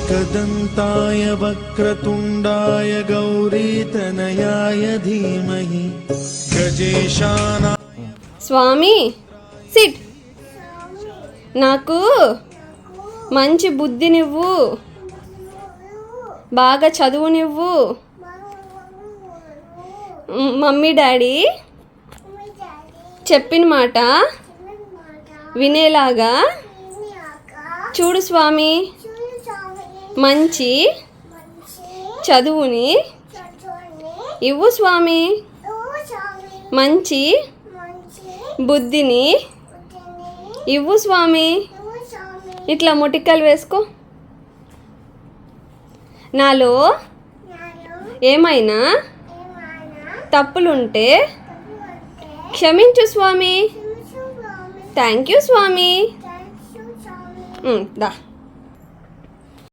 एकदन्ताय वक्रतुण्डाय गौरीतनयाय धीमहि गजेशाना స్వామి సిట్ నాకు మంచి బుద్ధినివ్వు బాగా చదువునివ్వు మ్, మమ్మీ డాడీ చెప్పిన మాట వినేలాగా చూడు స్వామి మంచి చదువుని ఇవ్వు స్వామి. మంచి బుద్ధిని ఇవ్వు స్వామి. ఇట్లా మొటిక్కలు వేసుకో. నాలో ఏమైనా తప్పులుంటే క్షమించు స్వామి. Thank you Swamy. దా.